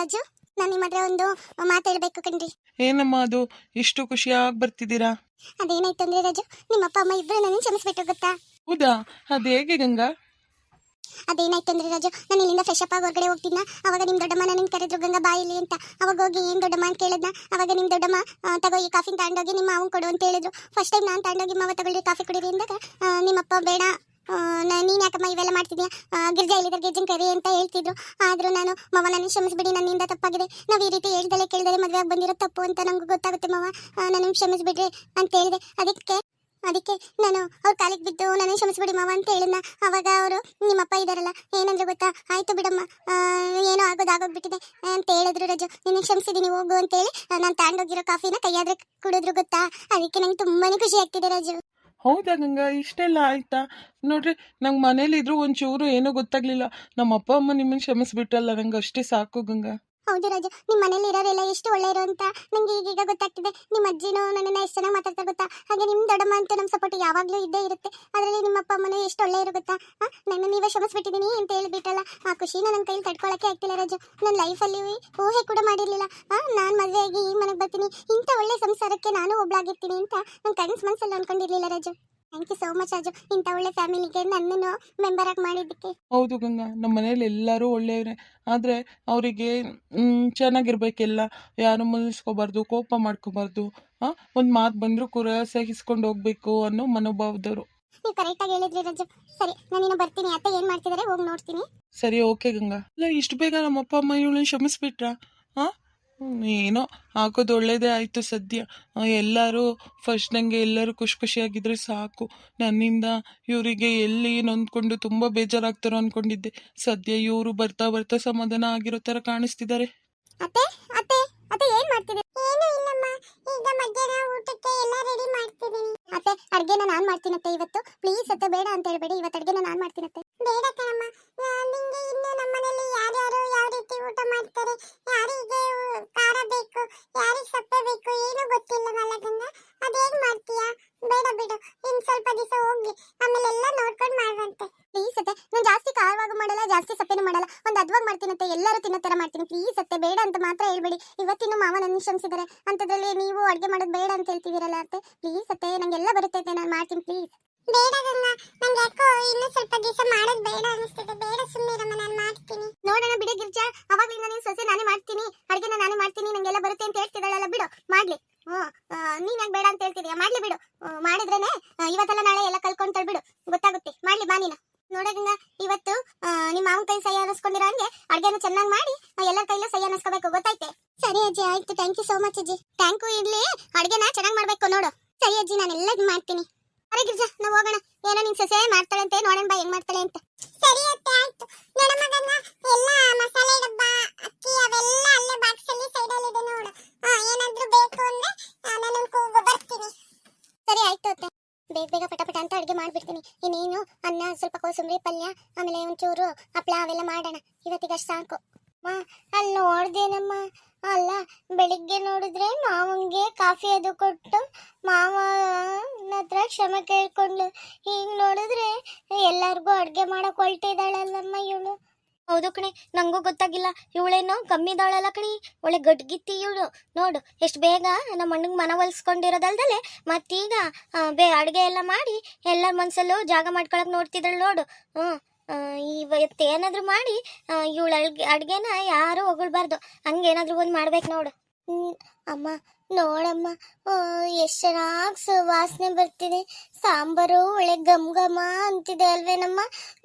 ರಾಜು ನಾನು ನಿಮ್ಮ ಹತ್ರ ಒಂದು ಮಾತು ಹೇಳ್ಬೇಕು ಕಣ್ರಿ. ಏನಮ್ಮ ಅದು? ಇಷ್ಟು ಖುಷಿಯಾಗಿ ಬರ್ತಿದ್ದೀರಾ? ಅದೇನಾಯ್ತು ಅಂದ್ರೆ ರಾಜು ನಿಮ್ಮ ಅಪ್ಪ ಅಮ್ಮ ಇಬ್ರು ನನ್ನ ಕ್ಷಮಿಸ್ಬಿಟ್ಟು ಗೊತ್ತಾ? ಹೌದಾ? ಅದು ಹೇಗೆ ಗಂಗಾ? ಅದೇನಾಯ್ತು ಅಂದ್ರೆ ರಾಜು ನಾನು ಇಲ್ಲಿಂದ ಫ್ರೆಶ್ ಅಪ್ ಆಗಿ ಹೊರಗಡೆ ಹೋಗ್ತಿದ್ನ ಅವಾಗ ನಿಮ್ಮ ದೊಡ್ಡಮ್ಮ ನನ್ನ ಕರೆದ್ರು ಗಂಗಾ ಬಾಯಿಲಿ ಅಂತ. ಅವಾಗ ಹೋಗಿ ಏನು ದೊಡ್ಡಮ್ಮ ಅಂತ ಕೇಳಿದ್ನ? ಅವಾಗ ನಿಮ್ಮ ದೊಡ್ಡಮ್ಮ ಆ, ತಗೋ ಈ ಕಾಫಿ ತಗೊಂಡೋಗಿ ನಿಮ್ಮ ಅವನ್ ಕೊಡು ಅಂತ ಹೇಳಿದ್ರು. ಫಸ್ಟ್ ಟೈಮ್ ನಾನು ತಗೊಂಡೋಗಿ ಮಾವ ತಗೊಳ್ಳಿ ಕಾಫಿ ಕುಡೀರಿ ಅಂದಾಗ ಆ, ನಿಮ್ಮಪ್ಪ ಬೇಡ ನೀನ್ ಯಾಕಮ್ಮ ಇವೆಲ್ಲ ಮಾಡ್ತಿದ್ಯಾ? ಗಿರ್ಜಾ ಇಲ್ಲಿದ್ರೆ ಗಿರ್ಜನ್ ಕರಿ ಅಂತ ಹೇಳ್ತಿದ್ರು. ಆದ್ರೂ ನಾನು, ಮಾವ ನನ್ನ ಕ್ಷಮಿಸ್ಬಿಡಿ ನನ್ನಿಂದ ತಪ್ಪಾಗಿದೆ. ನಾವು ಈ ರೀತಿ ಹೇಳ್ದಲೆ ಕೇಳ್ದಲೆ ಮದುವೆ ಬಂದಿರೋ ತಪ್ಪು ಅಂತ ನಂಗೆ ಗೊತ್ತಾಗುತ್ತೆ, ಮಾವ. ನನ್ನ ಕ್ಷಮಿಸ್ಬಿಡ್ರಿ ಅಂತ ಹೇಳಿದೆ. ಅದಕ್ಕೆ ಅದಕ್ಕೆ ನಾನು ಅವ್ರ ಕಾಲಿಗೆ ಬಿದ್ದು ನನ್ನ ಕ್ಷಮಿಸ್ಬಿಡಿ, ಮಾವ, ಅಂತ ಹೇಳಿದ್ನ. ಅವಾಗ ಅವರು, ನಿಮ್ಮಪ್ಪ ಇದ್ದಾರಲ್ಲ ಏನಂದ್ರೆ ಗೊತ್ತಾ? ಆಯ್ತು ಬಿಡಮ್ಮ ಏನೋ ಆಗೋದು ಆಗೋಗ್ಬಿಟ್ಟಿದೆ ಅಂತ ಹೇಳಿದ್ರು ರಜು. ನಿನ್ನ ಕ್ಷಮಿಸಿದ್ದೀನಿ, ಹೋಗು ಅಂತ ಹೇಳಿ, ನಾನು ತಗೊಂಡೋಗಿರೋ ಕಾಫಿನ ಕೈಯಾದ್ರೆ ಕುಡಿದ್ರು, ಗೊತ್ತಾ? ಅದಕ್ಕೆ ನಂಗೆ ತುಂಬಾನೇ ಖುಷಿ ಆಗ್ತಿದೆ ರಾಜು. ಹೌದಾ ಗಂಗಾ? ಇಷ್ಟೆಲ್ಲ ಆಯ್ತಾ? ನೋಡ್ರಿ, ನಂಗೆ ಮನೇಲಿದ್ರು ಒಂಚೂರು ಏನೂ ಗೊತ್ತಾಗ್ಲಿಲ್ಲ. ನಮ್ಮ ಅಪ್ಪ ಅಮ್ಮ ನಿಮ್ಮನ್ನು ಕ್ಷಮಿಸ್ಬಿಟ್ರಲ್ಲ, ನಂಗೆ ಅಷ್ಟೇ ಸಾಕು ಗಂಗಾ. ಹೌದು ರಾಜ ನಿಮ್ಮ ಮನೇಲಿ ಇರೋರೆಲ್ಲ ಎಷ್ಟು ಒಳ್ಳೆಯರು ಅಂತ ನಂಗೆ ಈಗೀಗ ಗೊತ್ತಾಗ್ತಿದೆ. ನಿಮ್ಮ ಅಜ್ಜಿನೂ ನನ್ನನ್ನ ಎಷ್ಟು ಚೆನ್ನಾಗಿ ಮಾತಾಡ್ತಾ ಗೊತ್ತಾ? ಹಾಗೆ ನಿಮ್ಮ ದೊಡ್ಡಮ್ಮ ಅಂತ ನಮ್ಮ ಸಪೋರ್ಟ್ ಯಾವಾಗಲೂ ಇದ್ದೇ ಇರುತ್ತೆ. ಅದರಲ್ಲಿ ನಿಮ್ಮ ಅಪ್ಪ, ಅಮ್ಮನೂ ಎಷ್ಟು ಒಳ್ಳೆಯರು ಗೊತ್ತಾ? ನನ್ನ ನೀವೇ ಶ್ರಮಿಸ್ಬಿಟ್ಟಿದ್ದೀನಿ ಅಂತ ಹೇಳಿಬಿಟ್ಟಲ್ಲ ಆ ಖುಷಿನ ನನ್ನ ಕೈಲಿ ತಡ್ಕೊಳಕ್ಕೆ ಆಗ್ತಿಲ್ಲ ರಾಜ. ನನ್ನ ಲೈಫಲ್ಲಿ ಊಹೆ ಕೂಡ ಮಾಡಿರಲಿಲ್ಲ. ನಾನು ಮದುವೆ ಆಗಿ ಈ ಮನೆಗೆ ಬರ್ತೀನಿ. ಇಂಥ ಒಳ್ಳೆ ಸಂಸಾರಕ್ಕೆ ನಾನು ಒಬ್ಳಾಗಿರ್ತೀನಿ ಅಂತ ನನ್ನ ಕನಸು ಮನಸ್ಸಲ್ಲಿ ಅನ್ಕೊಂಡಿರ್ಲಿಲ್ಲ Raju. Thank you so much Raju ಇಂಥ ಒಳ್ಳೆ ಫ್ಯಾಮಿಲಿಗೆ ನನ್ನನ್ನು ಮೆಂಬರ್ ಆಗಿ ಮಾಡಿದ್ದಕ್ಕೆ. ಹೌದು ಗಂಗಾ ನಮ್ಮ ಮನೇಲಿ ಎಲ್ಲರೂ ಒಳ್ಳೆಯವರೇ. ಆದರೆ ಅವರಿಗೆ ಚೆನ್ನಾಗಿರ್ಬೇಕೆಲ್ಲ. ಯಾರು ಮುನಿಸ್ಕೋಬಾರ್ದು ಕೋಪ ಮಾಡ್ಕೋಬಾರ್ದು ಹಾಂ ಒಂದು ಮಾತು ಬಂದರೂ ಕುರ ಸಹಿಸ್ಕೊಂಡು ಹೋಗ್ಬೇಕು ಅನ್ನೋ ಮನೋಭಾವದವರು. ನೀವು ಕರೆಕ್ಟಾಗಿ ಹೇಳಿದ್ರಿ ರಾಜು. ಸರಿ ನಾನಿನ್ನು ಬರ್ತೀನಿ. ಅತ್ತೆ ಏನು ಮಾಡ್ತಿದ್ದಾರೆ ಹೋಗಿ ನೋಡ್ತೀನಿ. ಸರಿ ಓಕೆ ಗಂಗಾ. ಇಲ್ಲ ಇಷ್ಟು ಬೇಗ ನಮ್ಮ ಅಪ್ಪ ಅಮ್ಮ ಇವಳನ್ನ ಕ್ಷಮಿಸ್ಬಿಟ್ರಾ? ಹಾಂ ಏನೋ ಹಾಕೋದು ಒಳ್ಳೇದೇ ಆಯಿತು ಸದ್ಯ. ಎಲ್ಲರೂ ಫಸ್ಟ್ ನಂಗೆ ಎಲ್ಲರೂ ಖುಷಿ ಖುಷಿಯಾಗಿದ್ರೆ ಸಾಕು. ನನ್ನಿಂದ ಇವರಿಗೆ ಎಲ್ಲಿ ನೊಂದ್ಕೊಂಡು ತುಂಬ ಬೇಜಾರಾಗ್ತಾರೋ ಅನ್ಕೊಂಡಿದ್ದೆ. ಸದ್ಯ ಇವರು ಬರ್ತಾ ಬರ್ತಾ ಸಮಾಧಾನ ಆಗಿರೋ ಥರ ಕಾಣಿಸ್ತಿದ್ದಾರೆ. ಈಗ ಮಧ್ಯಾಹ್ನ ಊಟಕ್ಕೆ ಎಲ್ಲ ರೆಡಿ ಮಾಡ್ತಿದ್ದೀನಿ. ಅಡ್ಗೆನ ನಾನ್ ಮಾಡ್ತೀನತ್ತೆ ಇವತ್ತು. ಪ್ಲೀಸ್ ಅತ್ತೆ, ಬೇಡ ಅಂತ ಹೇಳ್ಬೇಡಿ. ಇವತ್ತು ಅಡ್ಗೆನ ನಾನ್ ಮಾಡ್ತೀನತ್ತೆ ಬೇಡ ಕಣಮ್ಮ. ನಿಂಗೆ ಇನ್ನು ನಮ್ಮ ಮನೇಲಿ ಯಾರ್ಯಾರು ಯಾವ ರೀತಿ ಊಟ ಮಾಡ್ತಾರೆ, ಯಾರಿಗೆ ಖಾರ ಬೇಕು, ಯಾರಿಗೆ ಸಪ್ಪೆ ಬೇಕು ಏನು ಗೊತ್ತಿಲ್ಲ ಗಂಗ ಅದೇನ್ ಮಾಡ್ತೀಯಾ? ಬೇಡ ಬಿಡು. ಇನ್ ಸ್ವಲ್ಪ ದಿವಸ ಹೋಗ್ಲಿ. ಆಮೇಲೆ ಎಲ್ಲ ನೋಡ್ಕೊಂಡು ಮಾಡುವಂತೆ. ಪ್ಲೀಸ್ ಅತ್ತೆ ನಾನು ಜಾಸ್ತಿ ಖಾರವಾಗಿ ಮಾಡಲ್ಲ ಜಾಸ್ತಿ ಸಪ್ಪೆನೂ ಮಾಡಲ್ಲ. ಒಂದು ಅದ್ವಾಗಿ ಮಾಡ್ತೀನತ್ತೆ ಎಲ್ಲರೂ ತಿನ್ನೋ ಥರ ಮಾಡ್ತೀನಿ. ಪ್ಲೀಸ್ ಅತ್ತೆ ಬೇಡ ಅಂತ ಮಾತ್ರ ಹೇಳ್ಬೇಡಿ. ಇವತ್ತಿನ ಮಾವ ನನ್ನ ಶ್ರಮಿಸಿದ್ದಾರೆ ಅಂಥದ್ರಲ್ಲಿ ನೀವು ಅಡುಗೆ ಮಾಡೋದು ಬೇಡ ಅಂತ ಹೇಳ್ತಿದ್ದೀರಲ್ಲ ಅತ್ತೆ. ಪ್ಲೀಸ್ ಅತ್ತೆ ನಂಗೆಲ್ಲ ಬರುತ್ತೆ ಅತ್ತೆ ನಾನು ಮಾಡ್ತೀನಿ ಪ್ಲೀಸ್ ಬೇಡ ಗಂಗಾ ನಂಗೆ ಯಾಕೋ ಇನ್ನೂ ಸ್ವಲ್ಪ ದಿವಸ ಮಾಡೋದು ಬೇಡ ಅನಿಸ್ತಿದೆ. ಬೇಡ ಸುಮ್ಮನೆ ನಾನು ಮಾಡ್ತೀನಿ. ನೋಡೋಣ ಬಿಡು ಗಿರ್ಜಾ. ಅವಾಗಲಿಂದ ನೀನು ಸೊಸೆ ನಾನೇ ಮಾಡ್ತೀನಿ. ಅಡುಗೆನ ನಾನೇ ಮಾಡ್ತೀನಿ ನಂಗೆಲ್ಲ ಬರುತ್ತೆ ಅಂತ ಹೇಳ್ತಿದ್ದಾಳಲ್ಲ ಬಿಡು. ಮಾಡ್ಲಿ. ಹ್ಞೂ ನೀನು ಯಾಕೆ ಬೇಡ ಅಂತ ಹೇಳ್ತಿದ್ಯಾ? ಮಾಡ್ಲಿ ಬಿಡು. ಮಾಡಿದ್ರೇನೆ ಇವತ್ತೆಲ್ಲ ನಾಳೆ ಎಲ್ಲ ಕಲ್ಕೊಂತಾಳ್ ಬಿಡು. ಗೊತ್ತಾಗುತ್ತೆ. ಮಾಡ್ಲಿ ಬಾ ನೀನು. ನೋಡೋದಂಗ ಇವತ್ತು ನಿಮ್ಮ ಮಾವನ ಕೈ ಸೈ ಅನ್ನಿಸ್ಕೊಂಡಿರೋ ಹಂಗೆ ಅಡ್ಗೆನ ಚೆನ್ನಾಗಿ ಮಾಡಿ ಎಲ್ಲರ ಕೈಲೂ ಸೈ ಅನ್ನಿಸ್ಕೋಬೇಕು ಗೊತ್ತಾಯ್ತೆ? ಸರಿ ಅಜ್ಜಿ, ಆಯ್ತು. ಥ್ಯಾಂಕ್ ಯು ಸೋ ಮಚ್ ಅಜ್ಜಿ. ಥ್ಯಾಂಕ್ ಯು ಇರ್ಲಿ. ಅಡ್ಗೆನ ಚೆನ್ನಾಗಿ ಮಾಡ್ಬೇಕು ನೋಡು. ಸರಿ ಅಜ್ಜಿ ನಾನು ಎಲ್ಲ ಮಾಡ್ತೀನಿ. ಅರೆ ಗಿರ್ಜಾ, ನಾವು ಹೋಗೋಣ. ಏನೋ ನಿನ್ ಸೊಸೆ ಮಾಡ್ತಾಳೆ ಅಂತ ನೋಡೋಣ ಬಾ, ಹೆಂಗ್ ಮಾಡ್ತಾಳೆ ಅಂತ. ಸರಿ ಅತ್ತೆ, ಆಯ್ತು. ಮಗನ ಎಲ್ಲ ಮಸಾಲೆ ಡಬ್ಬ, ಅಕ್ಕಿ, ಅವೆಲ್ಲ ಅಲ್ಲೇ ಬಾಕ್ಸ್ ಅಲ್ಲಿ ಸೈಡ್ ಅಲ್ಲಿ ಇದೆ ನೋಡು. ಏನಾದ್ರೂ ಬೇಕು ಅಂದ್ರೆ ನಾನು ಬರ್ತೀನಿ. ಸರಿ, ಆಯ್ತು ಅತ್ತೆ. ಬೇಗ ಬೇಗ ಪಟ ಪಟ ಅಂತ ಅಡುಗೆ ಮಾಡ್ಬಿಡ್ತೀನಿ. ಇನ್ನೇನು ಅನ್ನ, ಸ್ವಲ್ಪ ಕೋಸಂಬರಿ, ಪಲ್ಯ, ಆಮೇಲೆ ಒಂಚೂರು ಹಪ್ಳ ಅವೆಲ್ಲ ಮಾಡೋಣ. ಇವತ್ತಿಗಷ್ಟು ಸಾಕು. ಮಾ ಅಲ್ಲಿ ನೋಡ್ದೇನಮ್ಮ? ಅಲ್ಲ, ಬೆಳಿಗ್ಗೆ ನೋಡಿದ್ರೆ ಮಾವಂಗೆ ಕಾಫಿ ಅದು ಕೊಟ್ಟು ಮಾವ ಹತ್ರ ಕ್ಷಮೆ ಕೇಳ್ಕೊಂಡ್ಲು ಈಗ ನೋಡಿದ್ರೆ ಎಲ್ಲರಿಗೂ ಅಡುಗೆ ಮಾಡೋಕೆ ಹೊಲ್ಟಿದ್ದಾಳಲ್ಲಮ್ಮ ಇವಳು. ಹೌದು ಕಣೆ, ನಂಗೂ ಗೊತ್ತಾಗಿಲ್ಲ. ಇವಳೇನೋ ಕಮ್ಮಿ ದಾಳಲ್ಲ ಕಣಿ. ಒಳ್ಳೆ ಗಡ್ಗಿತ್ತಿ ಇವಳು. ನೋಡು, ಎಷ್ಟು ಬೇಗ ನಮ್ಮ ಅಣ್ಣಗೆ ಮನ ಒಲಿಸ್ಕೊಂಡಿರೋದಲ್ದಲೆ ಮತ್ತೀಗ ಬೇ, ಅಡುಗೆ ಎಲ್ಲ ಮಾಡಿ ಎಲ್ಲರ ಮನ್ಸಲ್ಲೂ ಜಾಗ ಮಾಡ್ಕೊಳಕ್ ನೋಡ್ತಿದ್ದಾಳೆ ನೋಡು. ಹ್ಞೂ ಇವತ್ತು ಏನಾದರೂ ಮಾಡಿ ಇವಳು ಅಡ್ಗೆ, ಅಡುಗೆನ ಯಾರೂ ಹೊಗಳ್ಬಾರ್ದು. ಹಂಗೇನಾದ್ರೂ ಒಂದು ಮಾಡ್ಬೇಕು ನೋಡು. ಅಮ್ಮ, ನೋಡಮ್ಮ ಎಷ್ಟು ಚೆನ್ನಾಗಿ ಸುವಾಸನೆ ಬರ್ತಿದೆ. ಸಾಂಬಾರು ಒಳ್ಳೆ ಗಮ್ ಘಮ ಅಂತಿದೆ ಅಲ್ವೇನಮ್ಮ?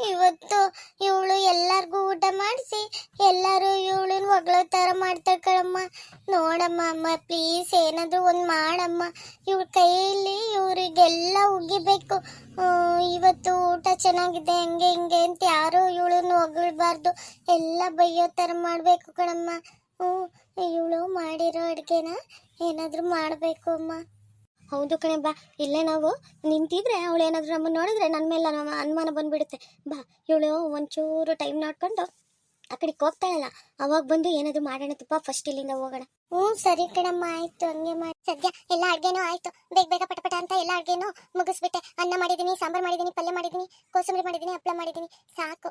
ಇವತ್ತು ಇವಳು ಊಟ ಮಾಡಿಸಿ ಎಲ್ಲರೂ ಇವಳನ್ನ ಹೊಗಳೋ ಥರ ಮಾಡ್ತಾಳೆ ಕಣಮ್ಮ. ನೋಡಮ್ಮ ಅಮ್ಮ ಪ್ಲೀಸ್ ಏನಾದರೂ ಒಂದು ಮಾಡಮ್ಮ. ಇವ್ರ ಕೈಯಲ್ಲಿ ಇವರಿಗೆಲ್ಲ ಉಗಿಬೇಕು. ಇವತ್ತು ಊಟ ಚೆನ್ನಾಗಿದೆ, ಹಂಗೆ ಹಿಂಗೆ ಅಂತ ಯಾರು ಇವಳನ್ನ ಹೊಗಳ್ಬಾರ್ದು. ಎಲ್ಲ ಬೈಯೋ ಥರ ಮಾಡಬೇಕು ಕಣಮ್ಮ. ಹ್ಞೂ, ಇವಳು ಮಾಡಿರೋ ಅಡುಗೆನ ಏನಾದರೂ ಮಾಡಬೇಕು ಅಮ್ಮ. ಹೌದು ಕಣೆ, ಬಾ. ಇಲ್ಲೇ ನಾವು ನಿಂತಿದ್ರೆ ಅವಳು ಏನಾದರೂ ನಮ್ಮನ್ನು ನೋಡಿದ್ರೆ ನನ್ನ ಮೇಲೆ ಅನುಮಾನ ಬಂದ್ಬಿಡುತ್ತೆ. ಬಾ, ಇವಳು ಒಂಚೂರು ಟೈಮ್ ನೋಡ್ಕೊಂಡು ಆ ಕಡೆಗೆ ಹೋಗ್ತಾಳಲ್ಲ ಅವಾಗ ಬಂದು ಏನಾದ್ರು ಮಾಡೋಣ ತುಪ್ಪ ಫಸ್ಟ್ ಇಲ್ಲಿಂದ ಹೋಗೋಣ. ಹ್ಞೂ, ಸರಿ ಕಣಮ್ಮ, ಆಯ್ತು, ಹಂಗೆ ಮಾಡಿ. ಸದ್ಯ ಎಲ್ಲ ಅಡ್ಗೆನೂ ಆಯ್ತು. ಬೇಗ ಬೇಗ ಪಟ ಪಟ ಅಂತ ಎಲ್ಲ ಅಡ್ಗೆನೂ ಮುಗಿಸ್ಬಿಟ್ಟೆ. ಅನ್ನ ಮಾಡಿದ್ದೀನಿ ಸಾಂಬಾರು ಮಾಡಿದ್ದೀನಿ ಪಲ್ಯ ಮಾಡಿದ್ದೀನಿ ಕೋಸಂಬರಿ ಮಾಡಿದ್ದೀನಿ ಹಪ್ಪಳ ಮಾಡಿದ್ದೀನಿ ಸಾಕು.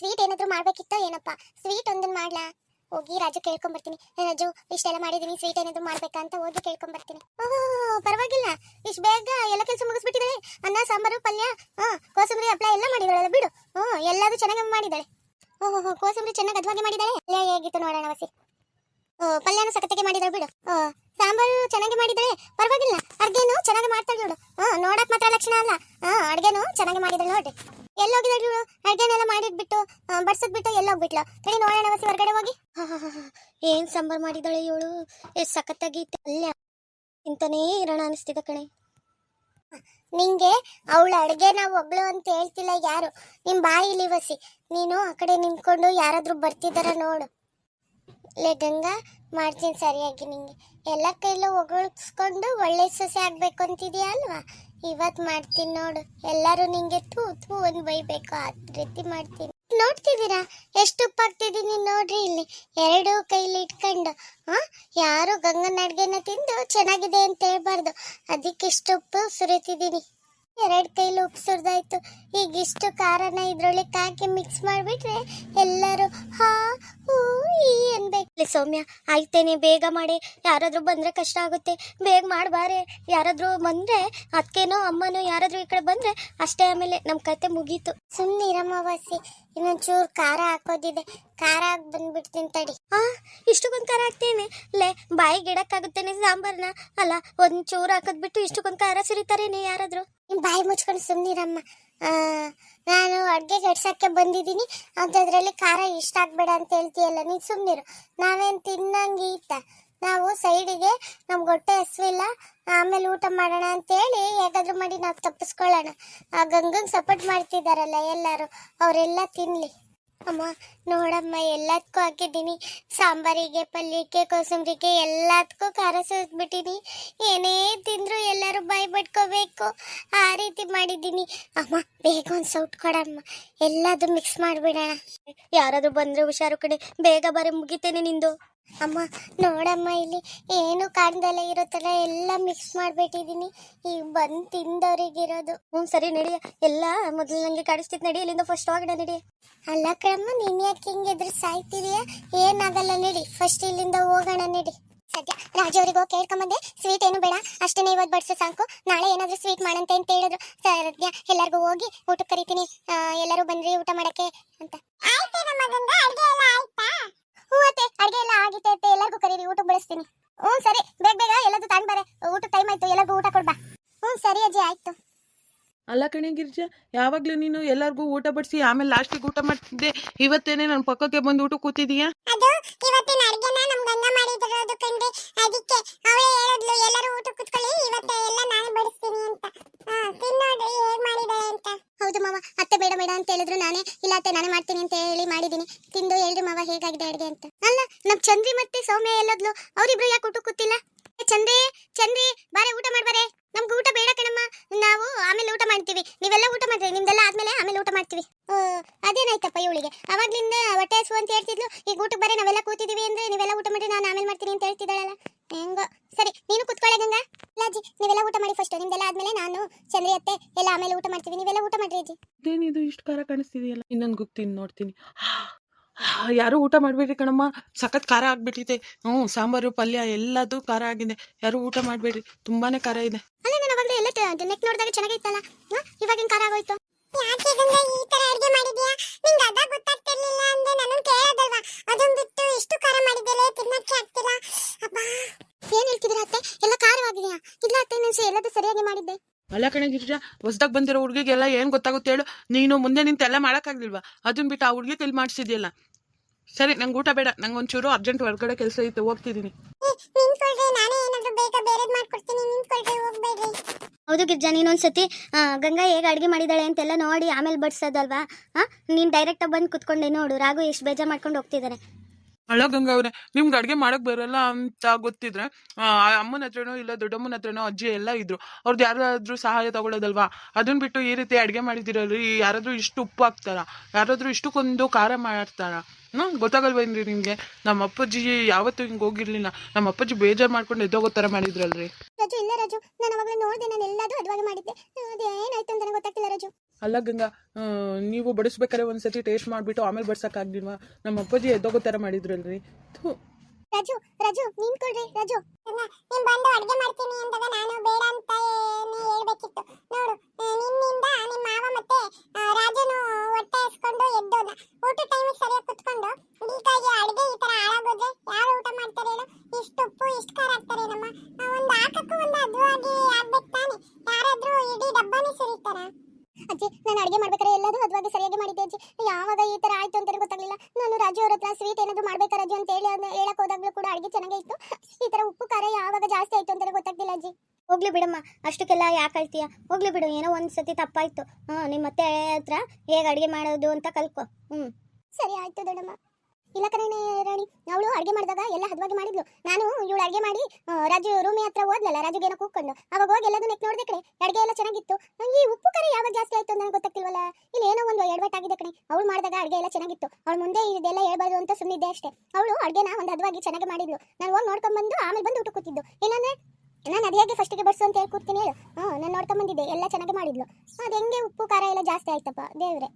ಸ್ವೀಟ್ ಏನಾದರೂ ಮಾಡಬೇಕಿತ್ತೋ ಏನಪ್ಪ? ಸ್ವೀಟ್ ಒಂದನ್ನು ಮಾಡ್ಲಾ? ಹೋಗಿ ರಾಜು ಕೇಳ್ಕೊಂಬರ್ತೀನಿ. ರಾಜು, ಇಷ್ಟೆಲ್ಲ ಮಾಡಿದೀನಿ ಸ್ವೀಟ್ ಏನಾದ್ರು ಮಾಡ್ಬೇಕಾ ಅಂತ ಹೋಗಿ ಕೇಳ್ಕೊಂಬರ್ತೀನಿ. ಓಹ್ ಪರವಾಗಿಲ್ಲ. ಇಷ್ಟು ಬೇಗ ಎಲ್ಲ ಕೆಲಸ ಮುಗಿಸ್ಬಿಟ್ಟಿದ್ದಾಳೆ ಅನ್ನ, ಸಾಂಬಾರು, ಪಲ್ಯ ಹಾ ಕೋಸಂಬರಿ ಹಪ್ಪಳ ಎಲ್ಲ ಮಾಡಿದಾಳಲ್ಲ, ಬಿಡು. ಹ್ಞೂ ಎಲ್ಲದೂ ಚೆನ್ನಾಗಿ ಮಾಡಿದಾಳೆ. ಓಹೋ ಕೋಸಂಬರಿ ಚೆನ್ನಾಗಿ ಅದ್ವಾಗಿ ಮಾಡಿದಾಳೆ? ಪಲ್ಯ ಹೇಗಿತ್ತು ನೋಡೋಣ ವಸಿ. ಓ, ಪಲ್ಯನೂ ಸಖತ್ತಾಗಿ ಮಾಡಿದಾಳೆ ಬಿಡು. ಓ, ಸಾಂಬಾರು ಚೆನ್ನಾಗಿ ಮಾಡಿದಾಳೆ? ಪರವಾಗಿಲ್ಲ, ಅಡ್ಗೆನು ಚೆನ್ನಾಗಿ ಮಾಡ್ತಾಳೆ ನೋಡು. ಹಾ, ನೋಡಕ್ ಮಾತ್ರ ಲಕ್ಷಣ ಅಲ್ಲ. ಹಾ, ಅಡ್ಗೆನು ಚೆನ್ನಾಗಿ ಮಾಡಿದಾಳೆ ನೋಡ್ರಿ. ಎಲ್ಲೋಗಿದ್ದಾಳೆ ಇವಳು? ಅಡ್ಗೆನೆಲ್ಲ ಮಾಡಿಟ್ಬಿಟ್ಟು ಬಡ್ಸದ್ಬಿಟ್ಟು ಎಲ್ಲೋಗ್ಬಿಟ್ಲು. ಕಡೆ ನೋಡೋಣ ವಸಿ, ಹೊರಗಡೆ ಹೋಗಿ. ಏನ್ ಸಾಂಬಾರು ಮಾಡಿದಾಳೆ ಇವಳು? ಎಷ್ಟು ಸಖತ್ತಾಗಿ ಪಲ್ಯ. ಇಂತನೇ ಇರೋಣ ಅನಿಸ್ತಿದೆ ಕಣೆ. ನಿಂಗೆ ಅವಳ ಅಡುಗೆನ ಒಬ್ಳು ಅಂತ ಹೇಳ್ತಿಲ್ಲ ಯಾರು? ನಿಮ್ ಬಾಯಿಲಿ ವಸಿ ನೀನು ಆ ಕಡೆ ನಿಂತ್ಕೊಂಡು ಯಾರಾದ್ರೂ ಬರ್ತಿದಾರ ನೋಡು. ಲೇ ಗಂಗಾ, ಮಾಡ್ತೀನಿ ಸರಿಯಾಗಿ ನಿಂಗೆ. ಎಲ್ಲ ಕೈಲೂ ಒಗಳಿಸ್ಕೊಂಡು ಒಳ್ಳೆ ಸೊಸೆ ಆಗ್ಬೇಕು ಅಂತಿದ್ಯಾ ಅಲ್ವಾ? ಇವತ್ತು ಮಾಡ್ತೀನಿ ನೋಡು. ಎಲ್ಲರೂ ನಿಂಗೆ ಥೂ ಥೂ ಒಂದು ಬೈಬೇಕು. ಆ ರೀತಿ ಮಾಡ್ತೀನಿ. ನೋಡ್ತಿದ್ದೀರಾ? ಎಷ್ಟು ಉಪ್ಪಾಗ್ತಿದ್ದೀನಿ ನೋಡ್ರಿ ಇಲ್ಲಿ. ಎರಡು ಕೈಲಿ ಇಟ್ಕೊಂಡು ಹಾ ಯಾರು ಗಂಗನ ಅಡ್ಗೆನ ತಿಂದು ಚೆನ್ನಾಗಿದೆ ಅಂತ ಹೇಳ್ಬಾರ್ದು. ಅದಕ್ಕೆ ಇಷ್ಟು ಉಪ್ಪು ಸುರಿತಿದ್ದೀನಿ. ಎರಡು ಕೈಲಿ ಉಪ್ಪು ಸುರಿದಾಯ್ತು. ಈಗ ಇಷ್ಟು ಖಾರನ ಇದ್ರೊಳಗೆ ಹಾಕಿ ಮಿಕ್ಸ್ ಮಾಡಿಬಿಟ್ರೆ ಎಲ್ಲರೂ ಹಾ ಹೂ ಈ ಅನ್ಬೇಕು. ಸೌಮ್ಯ, ಆಯ್ತೇನೆ, ಬೇಗ ಮಾಡಿ. ಯಾರಾದ್ರೂ ಬಂದ್ರೆ ಕಷ್ಟ ಆಗುತ್ತೆ. ಬೇಗ ಮಾಡಬಾರೆ. ಯಾರಾದ್ರೂ ಬಂದ್ರೆ ಅದಕ್ಕೇನೋ ಅಮ್ಮನೋ ಯಾರಾದ್ರೂ ಈ ಕಡೆ ಬಂದ್ರೆ, ಅಷ್ಟೇ ಆಮೇಲೆ ನಮ್ಮ ಕತೆ ಮುಗೀತು. ಸುಮ್ಮನೆ ಇರಮ್ಮವಾಸಿ ಇನ್ನೊಂಚೂರು ಖಾರ ಹಾಕೋದಿದೆ ಖಾರ ಹಾಕಿ ಬಂದ್ಬಿಡ್ತೀನಿ ತಡಿ. ಹಾ ಇಷ್ಟಕ್ಕೊಂದು ಖಾರ ಹಾಕ್ತೇನೆ. ಲೇ ಬಾಯಿ ಇಡಕ್ಕಾಗುತ್ತೇನೆ ಸಾಂಬಾರ್ನ? ಅಲ್ಲ, ಒಂದ್ ಚೂರು ಹಾಕೋದ್ಬಿಟ್ಟು ಇಷ್ಟಕ್ಕೊಂದು ಖಾರ ಸುರಿತಾರೇನೆ ಯಾರಾದ್ರೂ? ಬಾಯಿ ಮುಚ್ಕೊಂಡು ಸುಮ್ಮನಿರಮ್ಮ ನಾನು ಅಡುಗೆ ಕೆಡ್ಸೋಕ್ಕೆ ಬಂದಿದ್ದೀನಿ. ಅಂಥದ್ರಲ್ಲಿ ಖಾರ ಇಷ್ಟ ಆಗ್ಬೇಡ ಅಂತ ಹೇಳ್ತೀಯಲ್ಲ, ನೀನು ಸುಮ್ಮನಿರು ನಾವೇನು ತಿನ್ನಂಗೆ ಇತ್ತ? ನಾವು ಸೈಡಿಗೆ ನಮ್ಗೆ ಹೊಟ್ಟೆ ಹಸಿವಿಲ್ಲ, ಆಮೇಲೆ ಊಟ ಮಾಡೋಣ ಅಂತೇಳಿ ಹೇಗಾದ್ರೂ ಮಾಡಿ ನಾವು ತಪ್ಪಿಸ್ಕೊಳ್ಳೋಣ. ಆ ಗಂಗಂಗೆ ಸಪೋರ್ಟ್ ಮಾಡ್ತಿದ್ದಾರಲ್ಲ ಎಲ್ಲರೂ, ಅವರೆಲ್ಲ ತಿನ್ನಲಿ ಅಮ್ಮ, ನೋಡಮ್ಮ ಎಲ್ಲದಕ್ಕೂ ಹಾಕಿದ್ದೀನಿ. ಸಾಂಬಾರಿಗೆ, ಪಲ್ಯಕ್ಕೆ, ಕೋಸಂಬರಿಗೆ ಎಲ್ಲದಕ್ಕೂ ಖಾರ ಸುರಿದ್ಬಿಟ್ಟಿನಿ ಏನೇ ತಿಂದ್ರು ಎಲ್ಲರೂ ಬಾಯಿ ಬಡ್ಕೋಬೇಕು ಆ ರೀತಿ ಮಾಡಿದ್ದೀನಿ. ಅಮ್ಮ, ಬೇಗ ಒಂದು ಸೌಟ್ ಕೊಡಮ್ಮ. ಎಲ್ಲದು ಮಿಕ್ಸ್ ಮಾಡಿಬಿಡೋಣ. ಯಾರಾದರೂ ಬಂದರೆ ಹುಷಾರು ಕಡೆ ಬೇಗ ಬರೀ ಮುಗಿತೇನೆ ನಿಂದು. ಅಮ್ಮ ನೋಡಮ್ಮ ಇಲ್ಲಿ ಏನು ಕಾಣ್ದಲ್ಲ ಇರೋ ಥರ ಎಲ್ಲ ಮಿಕ್ಸ್ ಮಾಡ್ಬಿಟ್ಟಿದೀನಿ. ಈಗ ಬಂದು ತಿಂದವ್ರಿಗಿರೋದು ಹ್ಞೂ ಸರಿ ನಡಿ. ಎಲ್ಲ ಮೊದಲು ನನಗೆ ಕಾಡಿಸ್ತಿತ್ತು ನಡಿ ಇಲ್ಲಿಂದ ಫಸ್ಟ್ ಒಳಗಡೆ ನಡಿ. ಅಲ್ಲ ಕಣಮ್ಮ ನೀನ್ ಯಾಕೆ ಹಿಂಗೆ ಎದುರು ಸಾಯ್ತಿದೀಯ? ಏನಾಗಲ್ಲ ನಡಿ ಫಸ್ಟ್ ಇಲ್ಲಿಂದ ಹೋಗೋಣ ನಡಿ. ಸದ್ಯ ರಾಜು ಅವ್ರಿಗೆ ಹೋಗಿ ಕೇಳ್ಕೊಂಬಂದೆ. ಸ್ವೀಟ್ ಏನು ಬೇಡ ಅಷ್ಟೇ ಇವತ್ತು ಬಡಿಸೋ ಸಾಕು. ನಾಳೆ ಏನಾದರೂ ಸ್ವೀಟ್ ಮಾಡಂತೆ ಅಂತ ಹೇಳಿದ್ರು. ಸದ್ಯ ಎಲ್ಲರಿಗೂ ಹೋಗಿ ಊಟಕ್ಕೆ ಕರಿತೀನಿ. ಎಲ್ಲರೂ ಬಂದ್ರಿ ಊಟ ಮಾಡಕ್ಕೆ ಅಂತ. ಬೆಳೆಸ್ತೀನಿ ಹ್ಞೂ ಸರಿ. ಬೇಗ ಬೇಗ ಎಲ್ಲದು ತಾಂಡ್ ಬಾರೆ. ಊಟ ಟೈಮ್ ಆಯ್ತು. ಎಲ್ಲರಿಗೂ ಊಟ ಕೊಡ್ಬಾ ಹ್ಞೂ ಸರಿ ಅಜ್ಜಿ ಆಯ್ತು. ಅಲ್ಲ ಕಣೆ ಗಿರಿಜಾ ಯಾವಾಗಲೂ ನೀನು ಎಲ್ಲರಿಗೂ ಊಟ ಬಡಿಸಿ ಆಮೇಲೆ ಲಾಸ್ಟಿಗೆ ಊಟ ಮಾಡ್ತಿದ್ದೆ. ಇವತ್ತೇನೆ ನನ್ನ ಪಕ್ಕಕ್ಕೆ ಬಂದು ಊಟ ಕೂತಿದೀಯಾ? ಅದು ಇವತ್ತಿನ ಅಡುಗೆನ ನಮ್ ಗಂಗ ಮಾಡಿದಿರೋದು ಕಂಡೆ ಅದಕ್ಕೆ ಅವಳೇ ಹೇಳಿದ್ಲು ಎಲ್ಲರೂ ಊಟ ಕುತ್ಕೊಳ್ಳಿ ಇವತ್ತು ಎಲ್ಲ ನಾನೇ ಬಡಿಸ್ತೀನಿ ಅಂತ. ಹಾ ತಿನ್ನೋಡ್ರಿ ಹೇಗ್ ಮಾಡಿದಾಳೆ ಅಂತ. ಹೌದು ಮಾವ ಅತ್ತೆ ಬೇಡ ಬೇಡ ಅಂತ ಹೇಳಿದ್ರು ನಾನೇ. ಇಲ್ಲ ಅತ್ತೆ ನಾನೇ ಮಾಡ್ತೀನಿ ಅಂತ ಹೇಳಿ ಮಾಡಿದಿನಿ ತಿಂದು ಹೇಳ್ರಿ ಮಾವ ಹೇಗಾಗಿದೆ ಅಡುಗೆ ಅಂತ. ಅಲ್ಲ ನಮ್ ಚಂದ್ರಿ ಮತ್ತೆ ಸೌಮ್ಯ ಎಲ್ಲೋದ್ಲು ಅವ್ರಿಬ್ರು ಯಾಕೆ ಊಟ ಕೂತಿಲ್ಲ ಏ, ಚಂದ್ರಿ ಚಂದ್ರಿ ಬಾರೆ ಊಟ ಮಾಡ್ಬಾರೆ ನಮ್ಗೆ ಊಟ ಬೇಡ ಕಣಮ್ಮ ನಾವು ಆಮೇಲೆ ಊಟ ಮಾಡ್ತೀವಿ ನೀವೆಲ್ಲ ನಿಮ್ದೆಲ್ಲ ಆದ್ಮೇಲೆ ಆಮೇಲೆ ಊಟ ಮಾಡ್ತೀವಿ. ಅದೇನಾಯ್ತಪ್ಪ ಇವಳಿಗೆ? ಅವಾಗ್ಲಿಂದ ಹೊಟ್ಟೆ ಹಸು ಅಂತ ಹೇಳ್ತಿದ್ಲು. ಈಗ ಊಟಕ್ಕೆ ಬರೀ ನಾವೆಲ್ಲ ಕೂತಿದೀವಿ ಅಂದ್ರೆ ನೀವೆಲ್ಲ ಊಟ ಮಾಡಿ ನಾನು ಆಮೇಲೆ ಮಾಡ್ತೀನಿ ಅಂತ ಹೇಳ್ತಿದ್ದಾಳಲ್ಲ. ಹೆಂಗೋ. ಸರಿ ನೀನು ಕುತ್ಕೊಳ್ಳೆ ಗಂಗಾ. ಲಾಜಿ ಅಜ್ಜಿ ನೀವೆಲ್ಲ ಊಟ ಮಾಡಿ ಫಸ್ಟ್ ನಿಮ್ದೆಲ್ಲ ಆದ್ಮೇಲೆ ನಾನು ಚಂದ್ರಿ ಅತ್ತೆ ಎಲ್ಲ ಆಮೇಲೆ ಊಟ ಮಾಡ್ತೀವಿ. ನೀವೆಲ್ಲ ಊಟ ಮಾಡ್ರಿ ಅಜ್ಜಿ. ಇದೇನಿದು ಇಷ್ಟು ಖಾರ ಕಾಣಿಸ್ತಿದೆಯಲ್ಲ. ಇನ್ನೊಂದು ಗುಪ್ತಿನ ನೋಡ್ತೀನಿ. ಯಾರು ಊಟ ಮಾಡಬೇಡ್ರಿ ಕಣಮ್ಮ. ಸಖತ್ ಖಾರ ಆಗ್ಬಿಟ್ಟಿದೆ. ಹ್ಞೂ ಸಾಂಬಾರು ಪಲ್ಯ ಎಲ್ಲದೂ ಖಾರ ಆಗಿದೆ. ಯಾರು ಊಟ ಮಾಡಬೇಡ್ರಿ. ತುಂಬಾನೇ ಖಾರ ಇದೆ. ಅಲ್ಲ ನಾನು ಅವಾಗಲೇ ಎಲ್ಲ ನೆಕ್ ನೋಡಿದಾಗ ಚೆನ್ನಾಗಿತ್ತಲ್ಲ ಇವಾಗ ಹೆಂಗ್ ಖಾರ ಆಗೋಯ್ತು. ಯಾಕೆ ಗಂಗಾ ಈ ತರ ಅಡಿಗೆ ಮಾಡಿದ್ಯಾ? ನಿಂಗೆ ಅದ ಗೊತ್ತಾಗ್ತಿರ್ಲಿಲ್ಲ ಅಂದ್ರೆ ನಾನು ಕೇಳೋದಲ್ವಾ? ಅದನ್ನ ಬಿಟ್ಟು ಎಷ್ಟು ಖಾರ ಮಾಡಿದ್ಯಲ್ಲ ತಿನ್ನಕ್ಕೆ ಆಗ್ತಿಲ್ಲ. ಅಬ್ಬಾ! ಏನ್ ಹೇಳ್ತಿದ್ದೀರಾ ಅತ್ತೆ? ಎಲ್ಲ ಖಾರವಾಗಿದೆಯಾ? ಇಲ್ಲ ಅತ್ತೆ, ನಾನು ಎಲ್ಲದೂ ಸರಿಯಾಗಿ ಮಾಡಿದ್ದೆ. ಅಲ್ಲ ಕಣೆ ಗಿರಿಜಾ, ಹೊಸ್ದಾಗ್ ಬಂದಿರೋ ಹುಡುಗಿಗೆಲ್ಲ ಏನು ಗೊತ್ತಾಗುತ್ತೆ ಹೇಳು ನೀನು ಮುಂದೆ ನಿಂತೆಲ್ಲ ಎಲ್ಲ ಆಗ್ಲಿಲ್ವಾ ಅದನ್ ಬಿಟ್ಟು ಆ ಹುಡುಗಿ ಕೈಲಿ ಮಾಡಿಸಿದ್ಯಲ್ಲ. ಸರಿ ನಂಗೆ ಊಟ ಬೇಡ. ನಂಗೆ ಒಂಚೂರು ಅರ್ಜೆಂಟ್ ಹೊರಗಡೆ ಕೆಲಸ ಇತ್ತು ಹೋಗ್ತಿದ್ದೀನಿ ಹೌದು ಗಿರ್ಜಾ ನೀನೊಂದ್ಸತಿ ಆ, ಗಂಗಾ ಹೇಗೆ ಅಡುಗೆ ಮಾಡಿದಾಳೆ ಅಂತೆಲ್ಲ ನೋಡಿ ಆಮೇಲೆ ಬಡ್ಸೋದಲ್ವಾ? ಹಾಂ ನೀನು ಡೈರೆಕ್ಟಾಗಿ ಬಂದು ಕುತ್ಕೊಂಡೆ ನೋಡು. ರಾಘು ಎಷ್ಟು ಬೇಜಾರು ಮಾಡ್ಕೊಂಡು ಹೋಗ್ತಿದ್ದಾರೆ ಅಲ್ಲ ಗಂಗಾ ಅವರೇ ನಿಮ್ಗೆ ಅಡುಗೆ ಮಾಡಕ್ ಬರಲ್ಲ ಅಂತ ಗೊತ್ತಿದ್ರೆ ಅಮ್ಮನ ಹತ್ರನೋ ಇಲ್ಲ ದೊಡ್ಡಮ್ಮನ ಹತ್ರನೋ ಅಜ್ಜಿ ಎಲ್ಲ ಇದ್ರು. ಅವ್ರದ್ದು ಯಾರಾದ್ರೂ ಸಹಾಯ ತಗೊಳ್ಳೋದಲ್ವಾ? ಅದನ್ನ ಬಿಟ್ಟು ಈ ರೀತಿ ಅಡುಗೆ ಮಾಡಿದಿರಲ್ರಿ ಯಾರಾದ್ರೂ ಇಷ್ಟು ಉಪ್ಪು ಹಾಕ್ತಾರ? ಯಾರಾದ್ರೂ ಇಷ್ಟಕ್ಕೊಂದು ಖಾರ ಮಾಡ್ತಾರ? ಹ್ಮ್ ಗೊತ್ತಾಗಲ್ವೇನ್ರಿ ನಿಮ್ಗೆ? ನಮ್ಮ ಅಪ್ಪಾಜಿ ಯಾವತ್ತೂ ಹಿಂಗೆ ಹೋಗಿರ್ಲಿಲ್ಲ. ನಮ್ಮ ಅಪ್ಪಾಜಿ ಬೇಜಾರು ಮಾಡ್ಕೊಂಡು ಎದ್ದೋಗೋ ಥರ ಮಾಡಿದ್ರಲ್ರಿ. ರಾಜು ಇಲ್ಲ ರಾಜು. ನಾನು ಅವಾಗಲೇ ನೋಡಿದೆ ನಾನು ಎಲ್ಲದೂ ಅದ್ವಾಗಿ ಮಾಡಿದ್ದೆ. ಅದು ಏನಾಯ್ತು ಅಂತ ನನಗೆ ಗೊತ್ತಾಗ್ತಿಲ್ಲ ರಾಜು. ಅಲ್ಲ ಗಂಗಾ ಆ, ನೀವು ಬಡಿಸ್ಬೇಕಾದ್ರೆ ಒಂದ್ಸತಿ ಟೇಸ್ಟ್ ಮಾಡಿಬಿಟ್ಟು ಆಮೇಲೆ ಬಡ್ಸಕ್ಕಾಗ್ಲಿಲ್ವಾ ನಮ್ಮ ಅಪ್ಪಾಜಿ ಎದ್ದೋಗೋ ಥರ ಮಾಡಿದ್ರಲ್ರಿ. ಥೂ. ರಾಜು ರಾಜು ಕೊಡ್ರಿ ರಾಜು. ನೀನ್ ಬಂದು ಅಡ್ಗೆ ಮಾಡ್ತೀನಿ ಅಂದಾಗ ನಾನು ಬೇಡ ಅಂತ ಹೇಳ್ಬೇಕಿತ್ತು. ನೋಡು ನಿನ್ನಿಂದ ನಿಮ್ಮ ಮಾವ ಮತ್ತೆ ಅದನ್ನ ಹೇಳಕ್ ಹೋದಾಗ್ಲೂ ಕೂಡ ಅಡುಗೆ ಚೆನ್ನಾಗೇ ಇತ್ತು. ಈ ತರ ಉಪ್ಪು, ಖಾರ ಯಾವಾಗ ಜಾಸ್ತಿ ಆಯ್ತು ಅಂತ ಗೊತ್ತಾಗ್ತಿಲ್ಲ ಅಜ್ಜಿ. ಹೋಗ್ಲಿ ಬಿಡಮ್ಮ, ಅಷ್ಟಕ್ಕೆಲ್ಲ ಯಾಕೆ ಅಳ್ತೀಯ ಹೋಗ್ಲಿ ಬಿಡು, ಏನೋ ಒಂದು ಸತಿ ತಪ್ಪಾಯ್ತು. ಹಾಂ ನಿಮ್ಮ ಮತ್ತೆ ಹತ್ರ ಹೇಗೆ ಅಡಿಗೆ ಮಾಡೋದು ಅಂತ ಕಲ್ಕೋ. ಹ್ಮ್. ಸರಿ, ಆಯ್ತು ದೊಡ್ಡಮ್ಮ. ಇಲ್ಲ ಕಣೆ ರಾಣಿ, ಅವಳು ಅಡುಗೆ ಮಾಡಿದಾಗ ಎಲ್ಲ ಹದವಾಗಿ ಮಾಡಿದ್ಲು. ನಾನು ಇವಳು ಅಡುಗೆ ಮಾಡಿ ರಾಜು ರೂಮಿ ಹತ್ರ ಹೋದ್ಲಲ್ಲ ರಾಜುಗೆ ಏನೋ ಕೂತ್ಕೊಂಡು ಅವಾಗ ಹೋಗಿ ಎಲ್ಲದನ್ನ ನೆಕ್ ನೋಡಿದೆ ಕಣೆ, ಅಡುಗೆ ಎಲ್ಲ ಚೆನ್ನಾಗಿತ್ತು. ಈ ಉಪ್ಪು ಕರೆ ಯಾವಾಗ ಜಾಸ್ತಿ ಆಯ್ತು ಅಂತ ನನಗೆ ಗೊತ್ತಾಗ್ತಿಲ್ವಲ್ಲ? ಇಲ್ಲಿ, ಏನೋ ಒಂದು ಎಡವಟ್ಟಾಗಿದೆ ಕಣೆ. ಅವಳು ಮಾಡಿದಾಗ ಅಡುಗೆ ಎಲ್ಲ ಚೆನ್ನಾಗಿತ್ತು. ಅವಳು ಮುಂದೆ ಇದೆಲ್ಲ ಹೇಳ್ಬಾರ್ದು ಅಂತ ಸುಮ್ಮನಿದ್ದೆ ಅಷ್ಟೇ. ಅವಳು ಅಡುಗೆನ ಒಂದು ಹದವಾಗಿ ಚೆನ್ನಾಗಿ ಮಾಡಿದ್ಲು. ನಾನು ಹೋಗಿ ನೋಡ್ಕೊಂಡ್ ಬಂದು ಆಮೇಲೆ ಬಂದು ಊಟ ಕೂತಿದ್ದು. ಇಲ್ಲಾಂದ್ರೆ ನಾನು ಅದು ಹೇಗೆ ಫಸ್ಟಿಗೆ ಬಡಿಸು ಅಂತ ಹೇಳಿ ಕೂರ್ತೀನಿ ಹೇಳು. ಹಾಂ ನಾನು ನೋಡ್ಕೊಂಡ್ ಬಂದಿದ್ದೆ ಎಲ್ಲ ಚೆನ್ನಾಗಿ ಮಾಡಿದ್ಲು. ಅದು ಹೆಂಗೆ ಉಪ್ಪು ಖಾರ ಎಲ್ಲ ಜಾಸ್ತಿ ಆಯ್ತಪ್ಪ, ದೇವ್ರೆ.